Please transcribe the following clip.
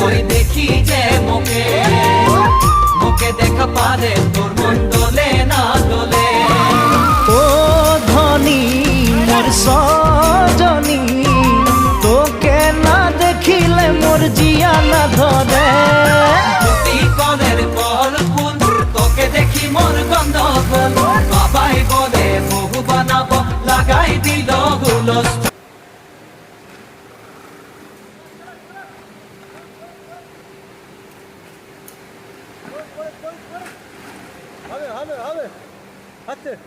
তোকে তুই দেখি যে মোকে মোকে দেখা পারে তোর মন দোলে না দোলে। ও ধনী মোর সজনী তোকে না দেখিলে মোর জিয়া না ধরে। ফুল তোকে দেখি মোর গন্ধগোল বাবাই বলে বহু বানাবো লাগাই দিল হুলস্থুল Hammer, Hammer, Hammer! Hatte!